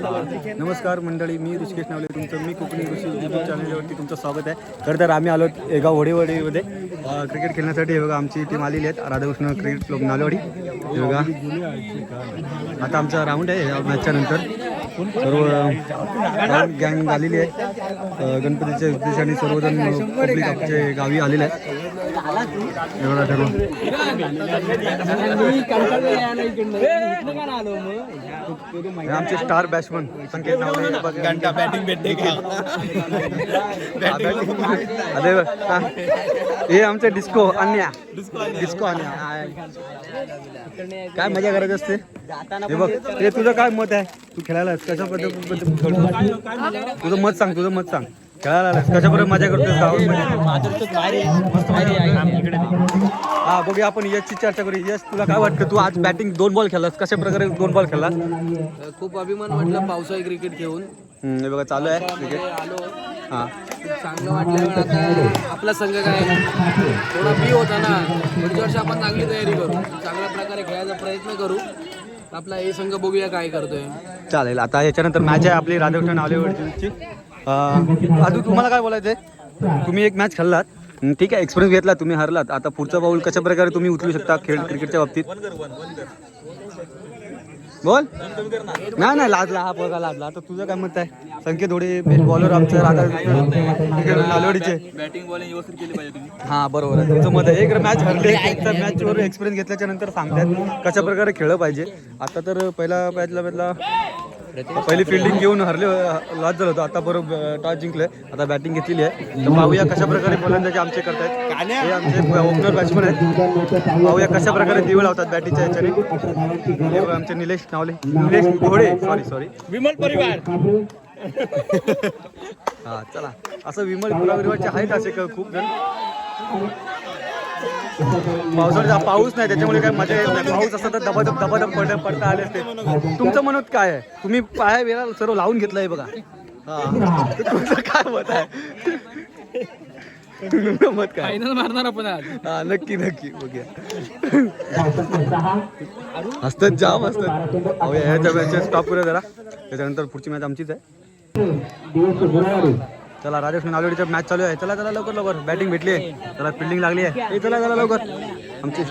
नमस्कार मंडळी मी ऋषिकेश नावले तुमचं मी कोकणी ऋषी यूट्यूब चॅनलवरती तुमचं स्वागत आहे. खरं तर आम्ही आलो एका वडेवाडीमध्ये क्रिकेट खेळण्यासाठी हे बघा आमची टीम आलेली आहेत. राधाकृष्ण क्रिकेट क्लब नालेवाडी हे बघा. आता आमचा राऊंड आहे या मॅचच्या नंतर. सर्व गँग आलेली आहे. गणपतीच्या उद्देशाने सर्वजण पब्लिक आमचे गावी आलेले आहेत. बघा सर्व हे आमचे स्टार बॅट्समन संकेत. घंटा बॅटिंग हा. अरे हा. आमचे डिस्को अन्या डिस्को अन्या. काय मजा करायची असते हे बघ हे तुझं काय मत आहे तू खेळायला? कशा पद्धतीने खेळतो? तुझं मत सांग तुझं मत सांग खेळायला आलास? कशा प्रकारे मजा करतोस गावामध्ये? हा बघूया आपण यशची चर्चा करू यश तुला काय वाटतं? तू आज बॅटिंग दोन बॉल खेळलास. कशा प्रकारे दोन बॉल खेळलास? खूप अभिमान वाटला पावसाळी क्रिकेट घेऊन. हे बघा चालू आहे क्रिकेट आलो. हा. चांगलं वाटलं. आता आपला संघ काय थोडा बी होता ना पुढच्या वर्षी आपण चांगली तयारी करू. चांगल्या प्रकारे खेळायचा प्रयत्न करू. आपला हे संघ बघूया काय करतोय. चालेल. आता याच्यानंतर मॅच आहे आपली राधाकृष्ण आलेवडची अजून तुम्हाला काय बोलायचं आहे तुम्ही एक मॅच खेळलात. ठीक आहे एक्सपिरियन्स घेतला तुम्ही हरलात. आता पुढचा पाऊल कशा प्रकारे तुम्ही उचलू शकता खेळ क्रिकेटच्या बाबतीत? बोल. नाही नाही लाजला हा बघा लाजला आता तुझं काय मत आहे? संकेत थोडे बेस्ट बॉलर आमचं राधा हा बरोबर आहे. तुमचं मत आहे. एक मॅच हरले तर मॅचवर एक्सपिरियन्स घेतल्याच्या नंतर सांगतात कशा प्रकारे खेळलं पाहिजे. आता तर पहिला मॅचला मॅचला पहिली फिल्डिंग घेऊन हरले लॉस झालं होतं. आता बरोबर टॉस जिंकले आता बॅटिंग घेतलेली आहे. तर पाहूया कशा प्रकारे फलंदाजी आमचे करतायत. हे आमचे ओपनर बॅट्समन आहेत. पाहूया कशा प्रकारे दिवे लावतात बॅटिंगच्या याच्याने आमचे निलेश नावले. निलेश घोडे. सॉरी सॉरी विमल परिवार. हा चला. असं विमल गुलाबीचे आहेत असे खूप जण. पावसाळ्याचा पाऊस नाही त्याच्यामुळे काय मजा येत नाही. पाऊस असता तर दबादब दबादब पड पडता आले असते. तुमचं म्हणत काय आहे? तुम्ही पाया वेळा सर्व लावून घेतलंय बघा. हा. तुमचं काय मत आहे? मत काय? फायनल मारणार आपण आज. हा नक्की नक्की. बघूया. हसतात जाम हसतात. अहो ह्याच्या मॅचेस स्टॉप करूया जरा. त्याच्यानंतर पुढची मॅच आमचीच आहे. चला राजेश नालवडीचा मॅच चालू आहे. चला चला लवकर लवकर. बॅटिंग भेटली. आहे चला फिल्डिंग लागली आहे. चला चला लवकर. आमची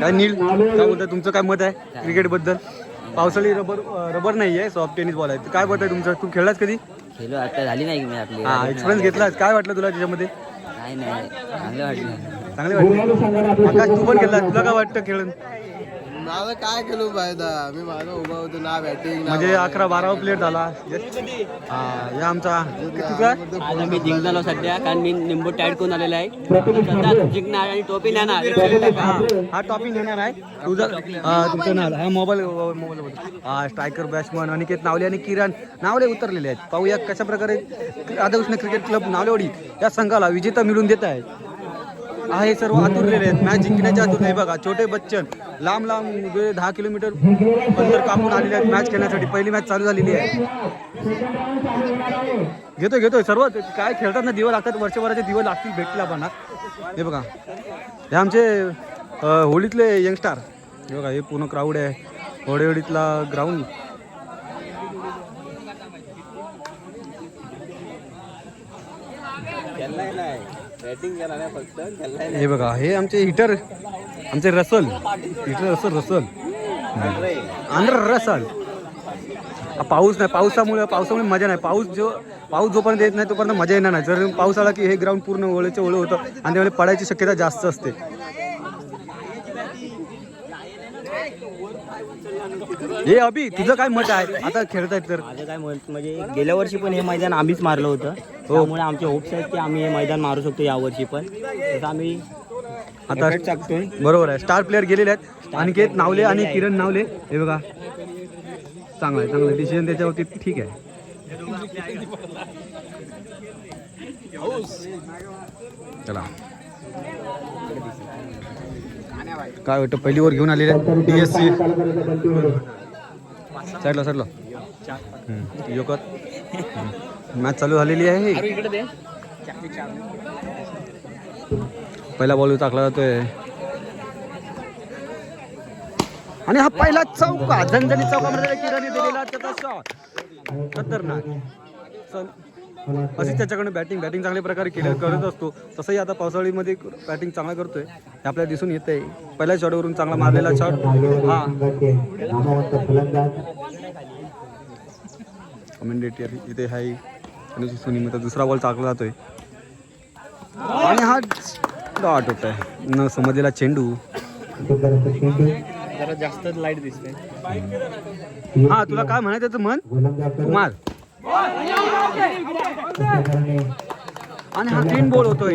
काय नील काय बोलताय? तुमचं काय मत आहे क्रिकेटबद्दल? पावसाळी रबर रबर नाही आहे सॉफ्ट टेनिस बॉल आहे काय मत आहे तुमचं? तू खेळलास कधी? खेळलो आता झाली नाही मी आपली. हा एक्सपिरियन्स घेतलास. काय वाटलं तुला त्याच्यामध्ये? नाही नाही. चांगलं वाटलं. चांगले वाटले. आकाश तू पण खेळला तुला काय वाटतं खेळून? माझं काय केलो फायदा मी माझा उभा होतो ना बॅटिंग म्हणजे अकरा बारा प्लेयर झाला. हा या आमचा. आज आम्ही जिंकलो सध्या कारण मी निंबू टाईट करून आलेला आहे. सध्या जिंकणार आणि टोपी नेणार. हा. टॉपिक येणार आहे. तुझा हा, तुमचं नाव हा मोबाईल मोबाईल हा स्ट्रायकर बॅट्समन अनिकेत नावले आणि किरण. नावले उतरलेले आहेत. पाहूया कशा प्रकारे राधाकृष्ण क्रिकेट क्लब नावलेवाडी या संघाला विजेता मिळून देत आहेत आहे हे सर्व आतुरलेले आहेत. मॅच जिंकण्याच्या आतुरले बघा छोटे बच्चन. लांब लांब दहा किलोमीटर अंतर कापून आलेले आहेत मॅच खेळण्यासाठी. पहिली मॅच चालू झालेली आहे. घेतोय घेतोय. सर्व काय खेळतात ना दिवस लागतात. वर्षभराचे दिवस लागतील भेटतील आपण हे बघा. हे आमचे होळीतले यंगस्टार. हे बघा हे पूर्ण क्राऊड आहे. होळीवडीतला ग्राउंड नाही हे बघा हे आमचे हिटर आमचे Russell. Hitter Russell Russell. Andre Russell. पाऊस नाही पावसामुळे पावसामुळे मजा नाही. पाऊस जो पाऊस जोपर्यंत येत नाही तोपर्यंत मजा येणार नाही. जर पाऊस आला की हे ग्राउंड पूर्ण ओळेचे ओळं होतं आणि त्यामुळे पडायची शक्यता जास्त असते. हे अभि तुझं काय मत आहे आता खेळतायत तर माझं काय मत म्हणजे गेल्या वर्षी पण हे मैदान आम्हीच मारलं होतं त्यामुळे आमचे होप्स आहेत की आम्ही हे मैदान मारू शकतो या वर्षी पण तसं आम्ही आता बरोबर आहे स्टार प्लेअर गेलेले आहेत अनिकेत नावले आणि किरण नावले हे बघा चांगलं आहे चांगलं डिसिजन त्याच्यावरती ठीक आहे चला काय वाटतं पहिली वर घेऊन आलेले आहेत डी एस सी साईडला साईडला. योकर मॅच चालू झालेली आहे. पहिला बॉल टाकला जातोय. आणि हा पहिला चौका झणझणीत चौकामध्ये किराने दिलेला त्याचा शॉट खतरनाक. अशीच त्याच्याकडे बॅटिंग बॅटिंग चांगल्या प्रकारे केलं करत असतो. तसंही आता पावसाळीमध्ये बॅटिंग चांगला करतोय. हे आपल्याला दिसून येतंय. पहिल्या शॉटवरून चांगला मारलेला शॉट हा. कमेंडेटर इथे आहे आणि सोनी आता दुसरा बॉल चाकला जातोय. आणि हा डॉट होत आहे न समजलेला चेंडू. जरा जास्त लाइट दिसते हा तुला काय म्हणायचं तर म्हण? कुमार आणि हा तीन बॉल होतोय.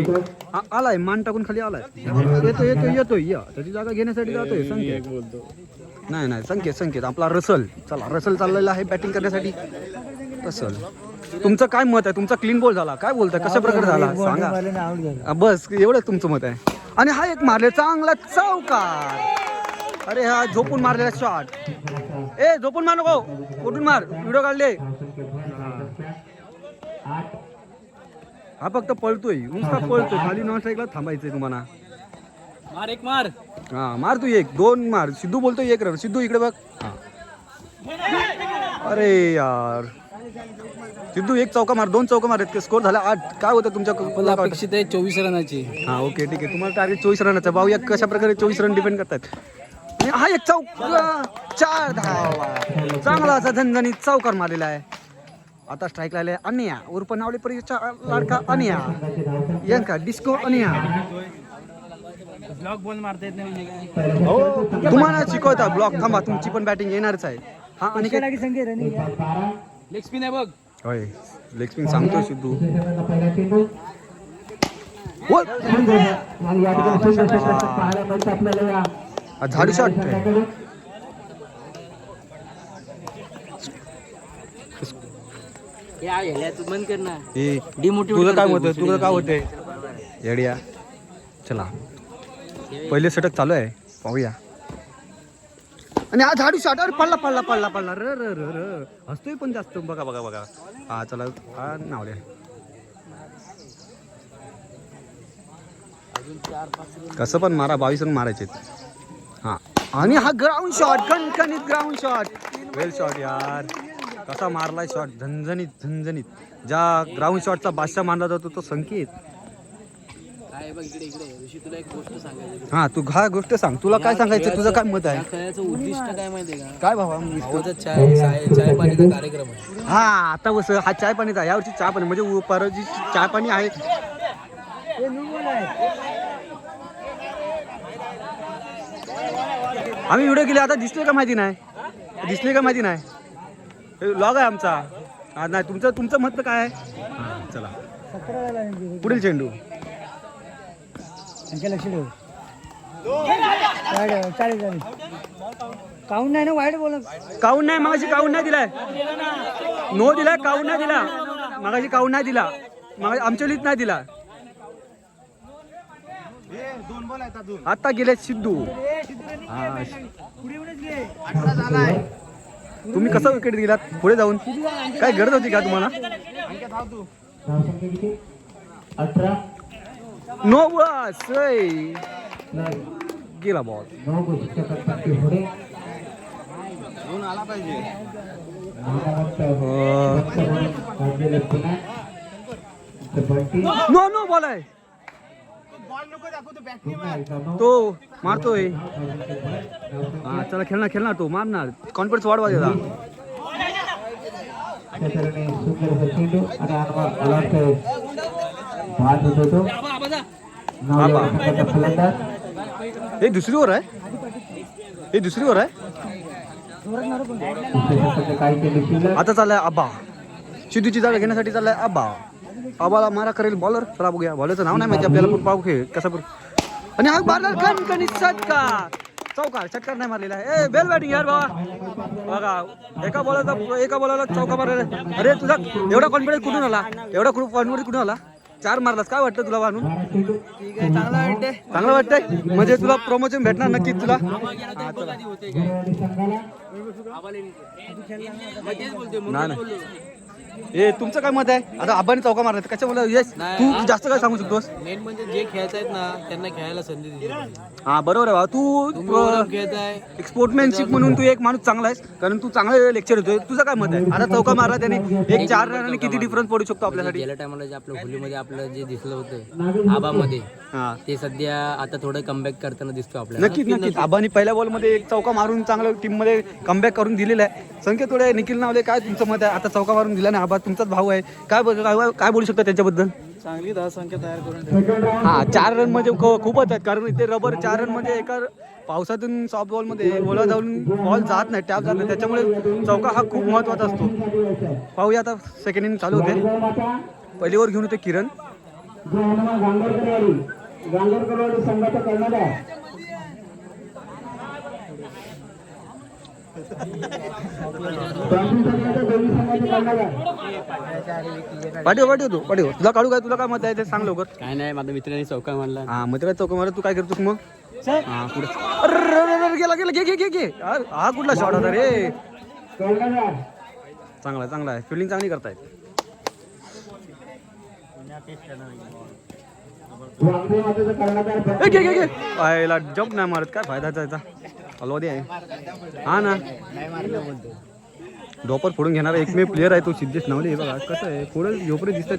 हा आलाय मान टाकून खाली आलाय. येतो येतो येतोय. या त्याची जागा घेण्यासाठी जातोय संकेत. नाही नाही संकेत संकेत. आपला रसल. चला रसल चाललेला आहे बॅटिंग करण्यासाठी. रसल. तुमचं काय मत आहे? तुमचा क्लीन बॉल झाला. काय बोलताय? कशा प्रकारे झाला? सांगा. हा, बस एवढंच तुमचं मत आहे. आणि हा एक मारले चांगला चौकार. अरे हा झोपून मारलेला शॉट ए झोपून मार नको. कुठून मार. व्हिडिओ काढले. हा फक्त पळतोय. नुसता पळतोय. खाली नॉन स्ट्राईकला थांबायचंय तुम्हाला. मार एक मार. हा मार तू एक. दोन मार. सिद्धू बोलतो एक रन सिद्धू इकडे बघ. हा. अरे यार. सिद्धू एक चौका मार दोन चौका मार. स्कोर झाला आठ. काय होतं तुमच्या? अपेक्षित आहे चोवीस रनाची. हा ओके ठीक आहे. तुम्हाला टार्गेट चोवीस रनाचा. भाऊ या कशा प्रकारे चोवीस रन डिपेंड करतात? हा एक चौका. चार धावा चांगला असा झणझणीत चौकार मारलेला आहे. आता स्ट्राईक लागले अनिया उर्फ नावले परिचा लाडका अनिया. यांका डिस्को अनिया. ब्लॉक बॉल मारता येत नाही काय? हो तुम्हाला शिकवता ब्लॉक थांबा तुमची पण बॅटिंग येणारच आहे. हा आणि काय लेग स्पिन आहे बघ. होय लेग स्पिन सांगतो सिद्धू. हा, झाडू शॉट या गेल्या तू बंद कर ना. Demotivate तुझं काय होतं तुझं काय होतंय? येड्या चला. पहिले षटक चालू आहे. पाहूया. आणि हा झाडू शॉट अरे पडला पडला पडला पडला. र र र र. हसतोय पण जास्त. बघा बघा बघा. हा चला. हा नावले कसं पण मारा बावीस रन मारायचे हा. आणि हा ग्राउंड शॉट कणकणीत ग्राउंड शॉट वेल शॉट यार. कसा मारलाय शॉट झणझणीत झणझणीत. ज्या ग्राउंड शॉटचा बादशाह मानला जातो तो संकेत. काय बघ इकडे इकडे. ऋषी तुला एक गोष्ट सांगायची हा तू हा गोष्ट सांग. तुला काय सांगायचं? तुझं काय मत आहे? खेळाचं उद्दिष्ट काय माहितीये का? काय भावा? भावाचा चाय चाय चाय पाणीचा कार्यक्रम आहे. हा आता बस हा चाय पाणीचा यावर्षी चहा पाणी म्हणजे उ- जी चहा पाणी आहे. आम्ही व्हिडिओ केले आता दिसले का माहिती नाही? दिसले का माहिती नाही? लॉग आहे आमचा. हा नाही तुमचं तुमचं मत काय आहे? हा, चला. पुढील चेंडू. लक्ष ठेव. वाईट चालेल चालेल. काहून नाही ना वाईट बोलत. काऊन नाही? मागाशी काऊन नाही दिलाय? नो दिलाय काऊन नाही दिला? मागाशी काऊन नाही दिला? मग आमच्या लिहित नाही दिला. आता गेले सिद्धू. हा. तुम्ही कसं विकेट दिलात? पुढे जाऊन. काय गरज होती का तुम्हाला? अठरा. नो बस गेला बॉल गोष्टी पुढे. नो नो बॉल आहे. तो मारतोय. हा चला खेळणार खेळणार तो. मारणार. कॉन्फिडन्स वाढवा त्याचा. हे दुसरी ओवर आहे. हे दुसरी ओवर आहे आता चाललाय आबा. सिद्धूची जागा घेण्यासाठी चाललाय आबा. आबाला मारा करेल बॉलर चला बघूया बॉलरचं नाव नाही माहिती. आपल्याला पण पाहू खेळ कसा पण. आणि हा मारणार कणकणी षटकार चौकार. षटकार नाही मारलेला आहे. ए बेल बॅटिंग यार बाबा. बघा. एका बॉलरचा एका बॉलरला चौका मारलेला अरे तुझा एवढा कॉन्फिडन्स कुठून आला? एवढा कॉन्फिडन्स कुठून आला? चार मारलास. काय वाटतं तुला आहे. चांगला वाटते चांगलं वाटतंय? म्हणजे तुला प्रमोशन भेटणार नक्कीच तुला? हा, नाही, ए तुमचं काय मत आहे? आता आबाने चौका मारला कशामुळे? यश तू जास्त काय सांगू शकतोस? मेन म्हणजे जे खेळत आहेत ना त्यांना खेळायला संधी दिली पाहिजे. हा बरोबर आहे भावा तुम्ही तू ओरम एक स्पोर्टमॅनशिप म्हणून तू एक माणूस चांगला आहेस कारण तू चांगलं लेक्चर होतोय तुझं काय मत आहे? आता चौका मारला त्याने एक चार रनाने किती डिफरन्स पडू शकतो आपल्यासाठी? गेल्या टायमाला जे आपलं होलीमध्ये आपलं जे दिसलं होतं आबामध्ये हा. ते सध्या आता थोडं कमबॅक करताना दिसतो आपल्याला. नक्कीच नक्कीच आबानी पहिल्या बॉलमध्ये एक चौका मारून चांगलं टीममध्ये कमबॅक करून दिलेला आहे. संकेत थोडे निखिल नावले काय तुमचं मत आहे? आता चौका मारून दिला नाही आबा तुमचाच भाऊ आहे. काय बोल- काय काय बोलू शकता त्यांच्याबद्दल? चांगली दहा संख्या तयार करून हा चार रन म्हणजे ख- खूपच आहेत. कारण इथे रबर चार रनमध्ये एका पावसातून सॉफ्ट बॉलमध्ये बोला जाऊन बॉल जात नाही टॅप जात नाही. त्याच्यामुळे चौका हा खूप महत्त्वाचा असतो. पाहूया आता सेकंड इनिंग चालू होते. पहिली ओव्हर घेऊन होते किरण. संघाचे कर्णधार. पाठव पाठव तू पाठव. तुला काढू काय? तुला काय मत आहे? ते सांग लवकर. काय नाही माझ्या मित्राने चौका मारला. हा मित्र चौका मारत तू काय करतोस मग? हा पुढे. अरे, गेला गेला. घे घे घे घे. हा कुठला शॉट होता रे? चांगला आहे, चांगला आहे. फिल्डिंग चांगली करतायत. घे घे घे. पायला जंप नाही मारत. काय फायदा त्याचा? हलवा दे. आहे हा ना. डॉपर फोडून घेणारा एकमेव प्लेअर आहे तो सिद्धेश नावले. हे बघा कसं आहे पुढे झोपडे दिसतात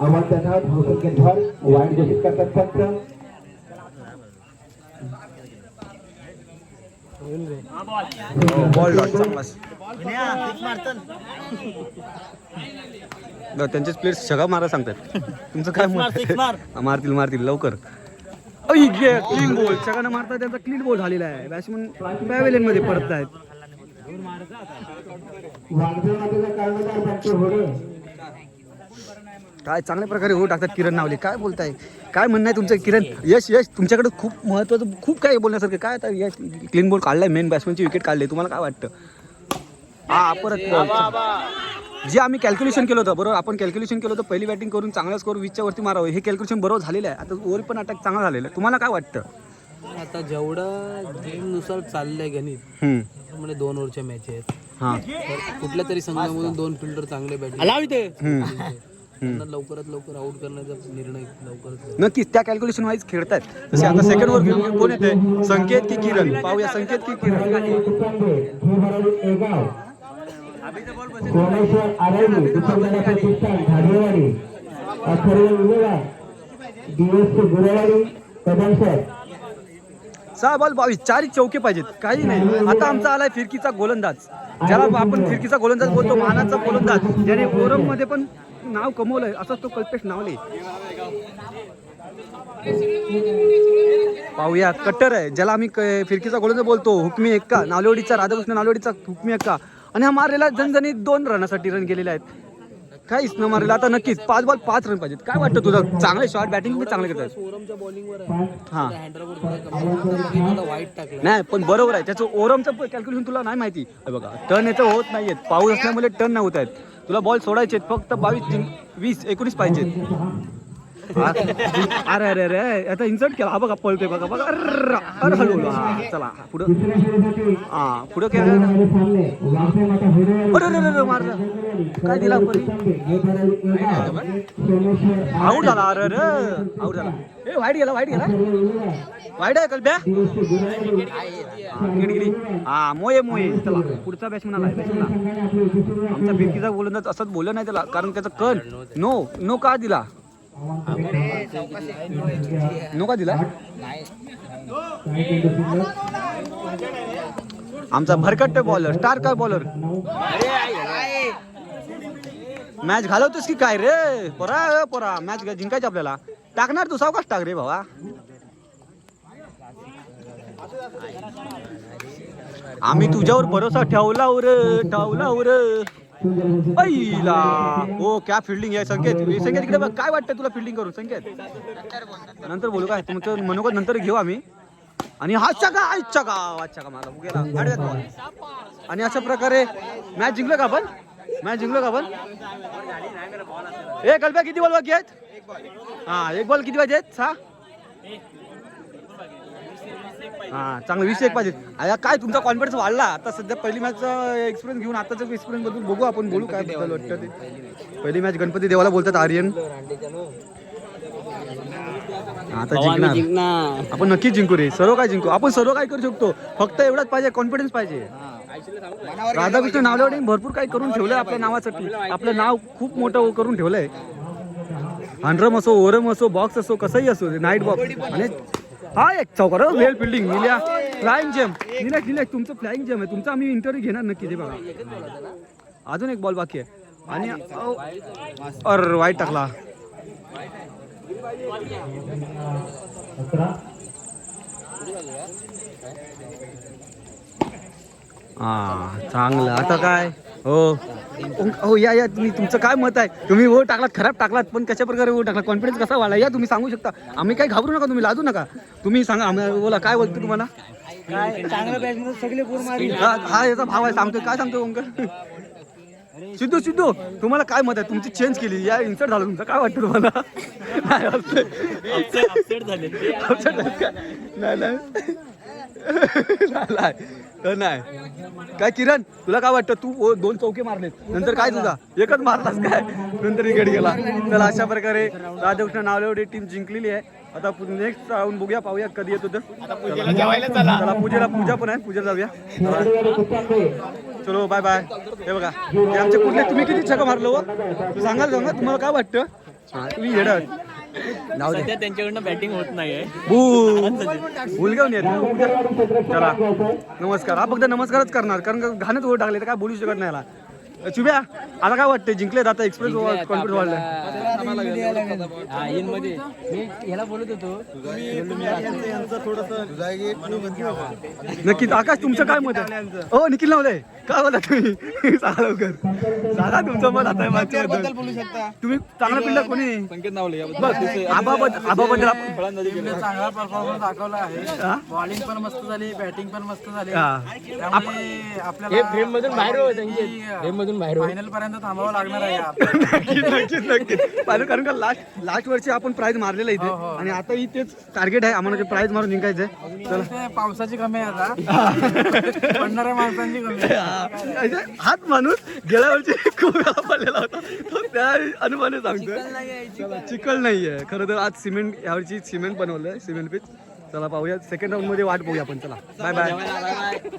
धर वाईट घोषित करतात फक्त. बॉल डॉट चांगला बरं, त्यांचेच प्लेयर्स सगळं मारा सांगतात. तुमचं काय मत आहे? हा, मारतील मारतील लवकर. Clean ball. सगळ्यांना मारतात त्यांचा क्लीन बॉल झालेला आहे. बॅट्समन पॅवेलियनमध्ये परत आहेत. काय चांगल्या प्रकारे हो टाकतात किरण नावले. काय बोलताय? काय म्हणणं आहे तुमचं? किरण यश यश तुमच्याकडे खूप महत्वाचं खूप काय बोलण्यासारखं. काय आता यश क्लीन बॉल काढलाय मेन बॅट्समनची विकेट काढले तुम्हाला काय वाटतं? हा परत. जे आम्ही कॅल्क्युलेशन केलं होतं बरोबर? आपण कॅल्क्युलेशन केलं होतं पहिली बॅटिंग करून चांगला स्कोर वीसच्या वरती मारावं. हे कॅल्क्युलेशन बरोबर झालेलं आहे. आता ओव्हर पण अटॅक चांगला झालेला आहे. तुम्हाला काय वाटतं? आता जेवढं गेमनुसार चाललंय गणित. त्यामुळे दोन ओव्हरच्या मॅच आहेत. हां. तर कुठल्या तरी संघामधून दोन फिल्डर चांगले बॅटिंग त्यांना लवकरात लवकर आउट करण्याचा निर्णय लवकरच घ्यावा. नक्कीच त्या कॅल्क्युलेशन वाईज खेळतायत. तसे आता सेकंड वर घेऊन कोण येते संकेत की किरण. पाहूया संकेत की किरण. सोमेश्वर आरवली दुसऱ्या प्रतिष्ठान झाडेवाडी अथर्व गुरेवाडी कदमसर सहा बॉल बावीस चौके पाहिजेत काही नाही. आता आमचा आलाय फिरकीचा गोलंदाज. ज्याला आपण फिरकीचा गोलंदाज बोलतो मानाचा गोलंदाज. ज्याने ओरममध्ये पण नाव कमवलंय असंच तो कल्पेश नावले. पाहूया कट्टर आहे. ज्याला आम्ही फिरकीचा गोलंदाज बोलतो हुकमी एक्का. नावलेवाडीचा राधाकृष्ण नावलेवाडीचा हुकमी एक्का. आणि हा मारलेला जनजणी दोन रनासाठी रन गेलेले आहेत. काहीच न मारलेला आता नक्कीच पाच बॉल पाच रन पाहिजेत. काय वाटतं तुझं? चांगले शॉट बॅटिंग पण चांगले करतात? बॉलिंगवर हा. नाही पण बरोबर आहे. त्याचं ओरमचं कॅल्क्युलेशन तुला नाही माहिती. बघा टर्न याचं होत नाहीयेत. पाऊस असल्यामुळे टर्न नाही होत आहेत. तुला बॉल सोडायचे फक्त बावीस वीस एकोणीस पाहिजेत. अरे अरे अरे आता इन्सर्ट केला. हा बघा पळतोय बघा बघा. अर्र, अरे हळू हा चला पुढं. हा पुढं काय अरे अरे अरे मारलं. काय दिला परी आऊट झाला. अरे अरे आऊट झाला. ए वाईट गेला वाईट गेला. वाईट आहे कल डीएससी हा, गिडी गिडी हा मोये मोये चला पुढचा बॅट्समन आला बॅट्समन आमचा बिकीचा गोलंदाज असंच बोललं नाही त्याला कारण त्याचा कण. नो नो का दिला? नो दिला? आमचा भरकट्ट बॉलर स्टार का बॉलर मॅच घालवतोस की काय रे? परा पोरा. मॅच जिंकायची आपल्याला. टाकणार तू सावकाश टाक रे भावा. आम्ही तुझ्यावर भरोसा ठेवला उर ठेवला उर ऐला ओ क्या फिल्डिंग आहे संकेत. संकेत इकडे बघ काय वाटतं तुला फिल्डिंग करून संकेत? नंतर बोलू काय? तुमचं मनोगत नंतर घेऊ आम्ही. आणि हातच्या का आजच्या का आजच्या का मला गेला. आणि अशा प्रकारे मॅच जिंकलो का आपण? मॅच जिंकलो का आपण? ए कल्प्या किती बॉल बाकी आहेत? हा एक बॉल किती पाहिजे आहेत सहा हा चांगलं वीस एक पाहिजे. अया काय तुमचा कॉन्फिडन्स वाढला? आता सध्या पहिली मॅच एक्सपिरियन्स घेऊन आताचा एक्सपिरियन्सबद्दल बघू आपण बोलू काय बद्दल वाटतं ते. पहिली मॅच गणपती देवाला बोलतात आर्यन. आता जिंकणार. आपण नक्कीच जिंकू रे. सर्व काय जिंकू. आपण सर्व काय करू शकतो. फक्त एवढाच पाहिजे कॉन्फिडन्स पाहिजे. राधाकृष्ण नावलेवडे भरपूर काही करून ठेवलंय आपल्या नावासाठी. आपलं नाव खूप मोठं करून ठेवलंय. हंड्रम असो ओरम असो बॉक्स असो कसंही असो नाईट बॉक्स आणि हा एक चौकार वेल फिल्डिंग निल्या. फ्लाइंग जेम निलेश निलेश तुमचं फ्लाइंग जेम आहे. तुमचा आम्ही इंटरव्ह्यू घेणार नक्की ते बघा. अजून एक बॉल बाकी आहे. आणि अर वाईट टाकला. हा चांगलं. आता काय? हो. हो या या तुम्ही तुमचं काय मत आहे? तुम्ही ओ टाकलात खराब टाकलात पण कशा प्रकारे ओ टाकला कॉन्फिडन्स कसा वाढला? या तुम्ही सांगू शकता. आम्ही काही घाबरू नका तुम्ही लाजू नका. तुम्ही सांगा आम्ही बोला काय बोलतो तुम्हाला? काय चांगलं बॅट्समॅन सगळे गोल मारले. हा हा याचा भाव आहे सांगतोय काय सांगतोय ओंकर? सिद्धू सिद्धू तुम्हाला काय मत आहे? तुमची चेंज केली. या इन्सर्ट झालं तुमचं. काय वाटतं तुम्हाला? नाही नाही. नाही, काय किरण? तुला काय वाटतं? तू दोन चौके मारलेत. नंतर काय तुझा? एकच मारलास काय? नंतर विकेट गेला. तर अशा प्रकारे राधाकृष्ण नावलेवडी टीम जिंकलेली आहे. आता नेक्स्ट राहून बघूया पाहूया कधी येतो तर चला. पूजेला पूजा पण आहे. पूजेला जाऊया. चलो बाय बाय हे बघा. हे आमचे कुठले? तुम्ही किती छका मारलो हो? तू सांगाल सांगा तुम्हाला काय वाटतं? तुम्ही येडा नाव दे. त्यांच्याकडनं बॅटिंग होत नाहीये. घेऊन येत चला. नमस्कार. हा फक्त नमस्कारच करणार. कारण घाणच ओढ टाकले तर काय बोलू शकत नाही चुब्या आता काय वाटते जिंकलेत आता एक्सप्रेस कॉन्फिडन्स वाढलाय. मध्ये. मी ह्याला बोलत होतो. नक्कीच आकाश तुमचं काय मत आहे? हो निखिल नवले काय बोला तुम्ही? सांगा लवकर. सांगा तुमचं मत आता बोलू शकता. तुम्ही चांगला पिल्ला कोणी? संकेत नावले आबाबद्दल चांगला परफॉर्मन्स दाखवला आहे. हा? बॉलिंग पण मस्त झाली बॅटिंग पण मस्त झाली. हा. आपल्याला फ्रेम मधून बाहेर फ्रेम मधून बाहेर फायनल पर्यंत थांबावं लागणार आहे. नक्कीच नक्कीच कारण का लास्ट लास्ट वर्षी आपण प्राइज मारलेला इथे. आणि आता तेच टार्गेट आहे. आम्हाला प्राइज मारून जिंकायचं आहे चला. पावसाची कमी आहे आता. पडणाऱ्या माणसांची कमी आहे. हा, हाच माणूस गेल्या वर्षी खूप वेळा पडलेला होता. तो त्या अनुमाने सांगतोय. चला, चिखल नाहीये खरं तर आज सिमेंट यावर्षी सिमेंट बनवलंय सिमेंट पीच. चला पाहूया. सेकंड राऊंडमध्ये वाट बघूया आपण. चला. Bye bye